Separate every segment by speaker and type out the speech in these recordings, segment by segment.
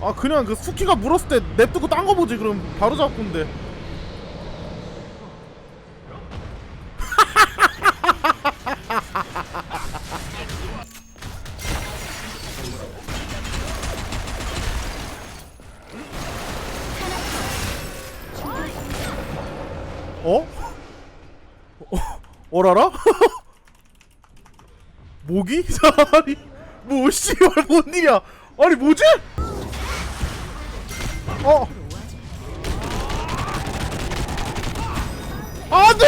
Speaker 1: 아 그냥 그 수키가 물었을 때 냅두고 딴 거 보지 그럼 바로 잡군데 어? 어? 어라라? 모기? 아니 뭐 씨발 뭔 일이야 아니 뭐지? 어! 안 돼!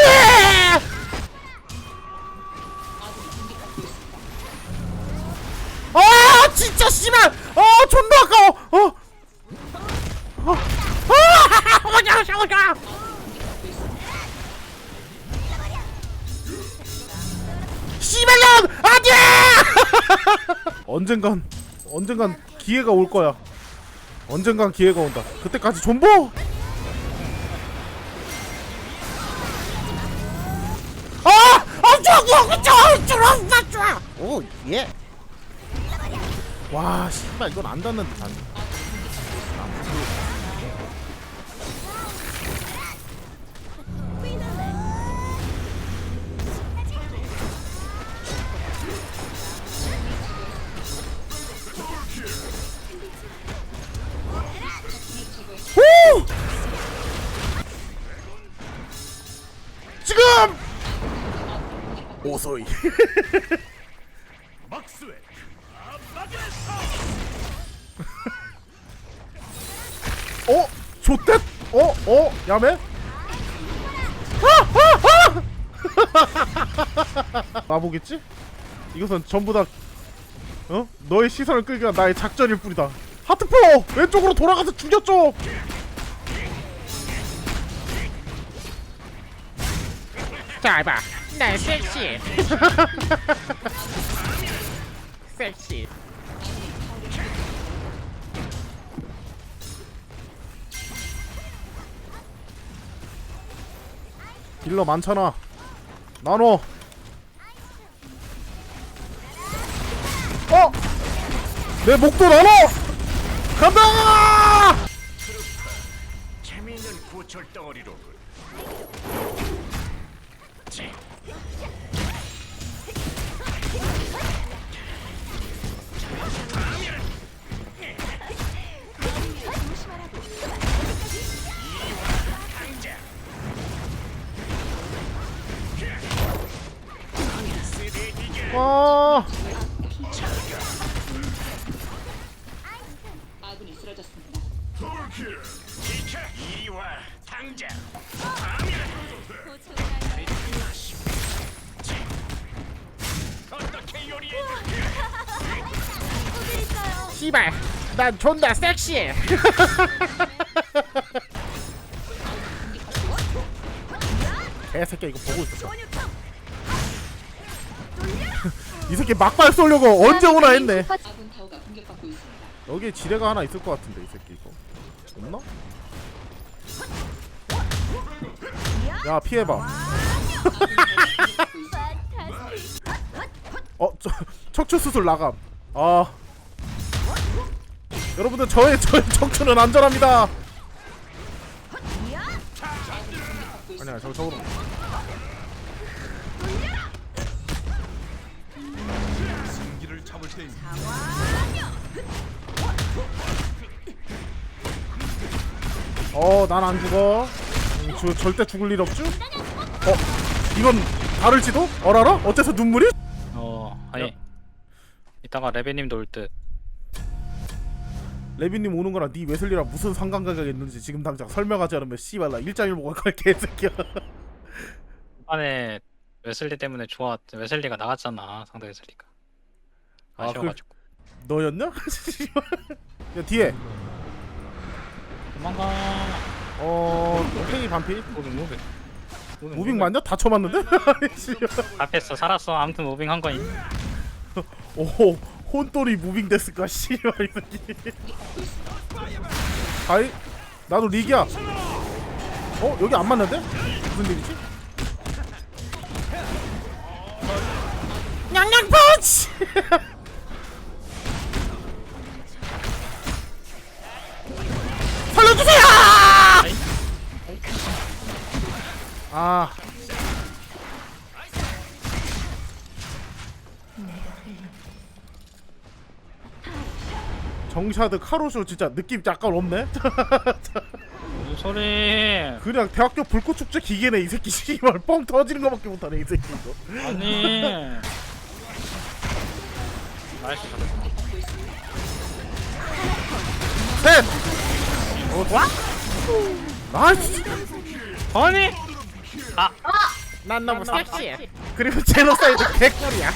Speaker 1: 아 진짜 씨발! 아 존나 아까워! 어? 어, 안돼! 언젠간 언젠간 기회가 올 거야 언젠간 기회가 온다 그때까지 존버 아! 아 좋아 좋아 좋아 좋아 좋아 오 예 와 씨발 이건 안 닿는데 안 오! 오소이
Speaker 2: 막스웰
Speaker 1: 어? 좋댔? 어? 어? 야매? 나보겠지? 이것은 전부 다 어? 너의 시선을 끌기 위한 나의 작전일 뿐이다 하트포! 왼쪽으로 돌아가서 죽였죠!
Speaker 3: 잘 봐. 날 섹시해. 섹시.
Speaker 1: 딜러 많잖아 나눠 어! 내 목도 나눠! 간다!
Speaker 2: 재미있는 고철 덩어리로 비켜 이리 와 당장 어떻게 요리해
Speaker 3: 씨발. 난 존나 섹시해.
Speaker 1: 개새끼 이거 보고 있었어 이 새끼 막발 쏘려고 언제 오나 했네
Speaker 4: 아군 타워가 공격받고 있습니다.
Speaker 1: 여기에 지뢰가 하나 있을 것 같은데 이 새끼 없나? 야 피해봐. 어 저, 척추 수술 나감. 아. 여러분들 저의 저의 척추는 안전합니다. 아니야 저 저거로
Speaker 2: 승기를 잡을 때입니다
Speaker 1: 어 난 안 죽어 음, 저, 절대 죽을 일 없죠? 어 이건 다를지도? 어라라? 어째서 눈물이?
Speaker 5: 어 아니
Speaker 1: 야.
Speaker 5: 이따가 레베님도 올 듯
Speaker 1: 레비님 오는 거랑 네 웨슬리랑 무슨 상관관계가 있는지 지금 당장 설명하지 않으면 씨발 나 일장일보가 갈 개새끼야
Speaker 5: 이번에 웨슬리 때문에 좋아 웨슬리가 나갔잖아 상대 웨슬리가
Speaker 1: 아,
Speaker 5: 아쉬워가지고
Speaker 1: 너였냐? 야 뒤에
Speaker 5: 도망가.
Speaker 1: 어 페이 반피?
Speaker 5: 무빙. 무빙 무빙,
Speaker 1: 무빙. 맞냐? 다 쳐맞는데?
Speaker 5: 앞에서 살았어. 아무튼 무빙 한 거임.
Speaker 1: 오 혼돌이 무빙 됐을까? 씨발 이 새끼. 아이 나도 리기야. 어 여기 안 맞는데? 무슨 일이지? 냥냥 펀치 아 정샤드 카로쇼 진짜 느낌 약간 없네
Speaker 5: 무슨 소리?
Speaker 1: 그냥 대학교 불꽃 축제 기계네 이 새끼 씨발 뻥 터지는 거밖에 못하네 이 새끼 이거
Speaker 5: 아니. 나이스 잘했어.
Speaker 1: 셋! 어, 와? 나이스!
Speaker 5: 아니.
Speaker 3: 난 너무 섹시해.
Speaker 1: 그리고 제노사이드 개꿀이야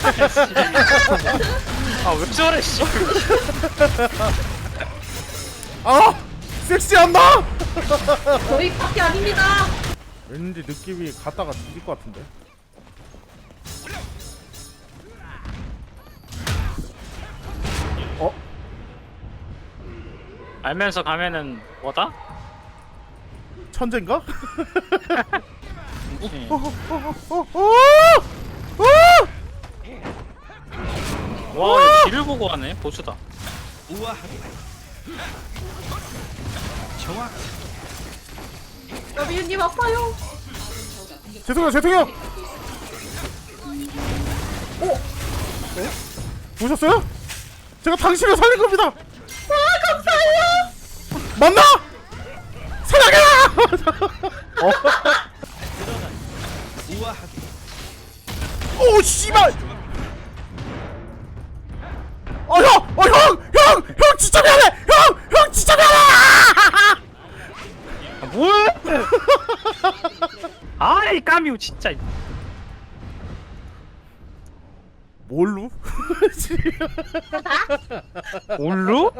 Speaker 5: 아왜 저래 씨.
Speaker 1: 아! 섹시한다!
Speaker 6: 저희 파티 아닙니다.
Speaker 1: 왠지 느낌이 갔다가 뒤질 것 같은데 어?
Speaker 5: 알면서 가면은 뭐다?
Speaker 1: 천재인가?
Speaker 5: 와, 이거 뒤를 보고 하네. 보수다.
Speaker 2: 우아하게 정확
Speaker 6: 여비유님 아파요.
Speaker 1: 죄송해요 죄송해요 어? 어? 보셨어요? 제가 당신을 살린 겁니다 아 감사해요 맞나? 사랑해요 어?
Speaker 2: 우아하게
Speaker 1: 오 씨발 어 형! 어 형! 형! 형 진짜 미안해! 형! 형 진짜 미안해!
Speaker 5: 아, 뭐야? 아이 까미우 진짜.
Speaker 1: 뭘로?
Speaker 5: 올루?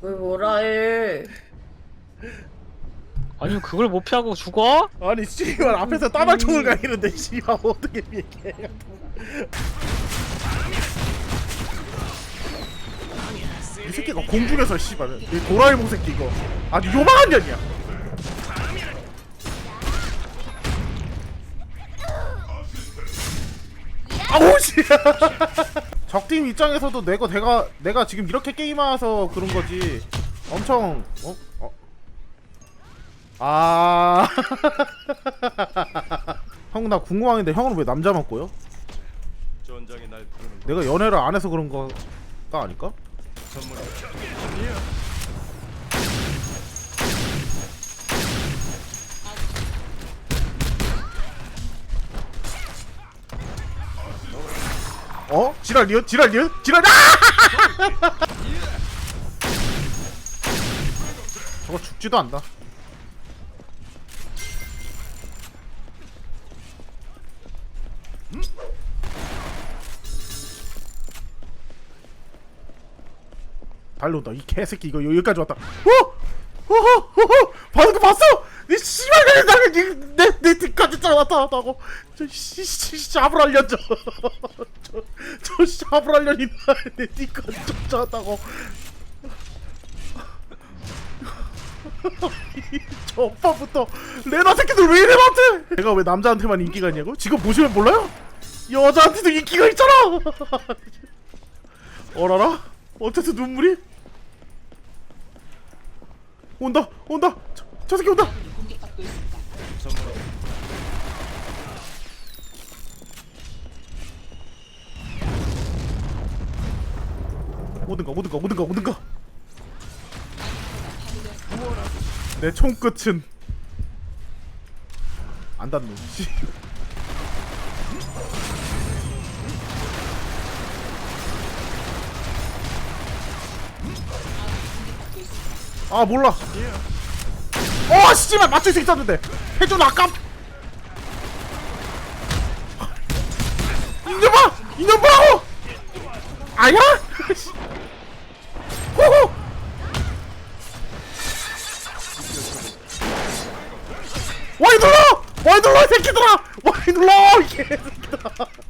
Speaker 6: 왜 뭐라 해?
Speaker 5: 아니 그걸 못 피하고 죽어?
Speaker 1: 아니 씨발 앞에서 따발총을 가리는데 씨발 어떻게 얘기해? 이 새끼가 공중에서 씨발 이 도라에몽 새끼 이거. 아주 요망한 년이야. 아우 씨 적팀 입장에서도 내가 내가 내가 지금 이렇게 게임해서 그런 거지. 엄청 어? 어? 아. 형 나 궁금한데 형은 왜 남자 맞고요?
Speaker 2: 전장에 날 부르는
Speaker 1: 내가 연애를 안 해서 그런 거가 아닐까?
Speaker 2: 선물
Speaker 1: 어? 지랄이요? 지랄이요? 지랄! 아! 저거 죽지도 않다. 달려온다. 이 개새끼 이거 여기까지 왔다. 어? 어허 어허 방금 거 봤어? 이 씨발 그냥 내내 뒤까지 나타났다고. 저 씨씨 샵을 알려줘. 저저 샵을 알려니 나내 뒤까지 쫓아왔다고. 저 오빠부터 레나 새끼들 왜 이래 나한테? 내가 왜 남자한테만 인기가 있냐고? 지금 보시면 몰라요? 여자한테도 인기가 있잖아. 어라라? 어째서 눈물이? 온다 온다. 저, 저 새끼 온다. 오든가 오든가 오든가 오든가 내 총끝은 안 닿노 씨. 아 몰라 어 씨발 맞출 수 있었는데 해준 아깝 인연 봐! 인연 보라고! 아야? 호호! 와이 눌러! 와이 눌러 새끼들아! 와이 눌러! 개새끼들아!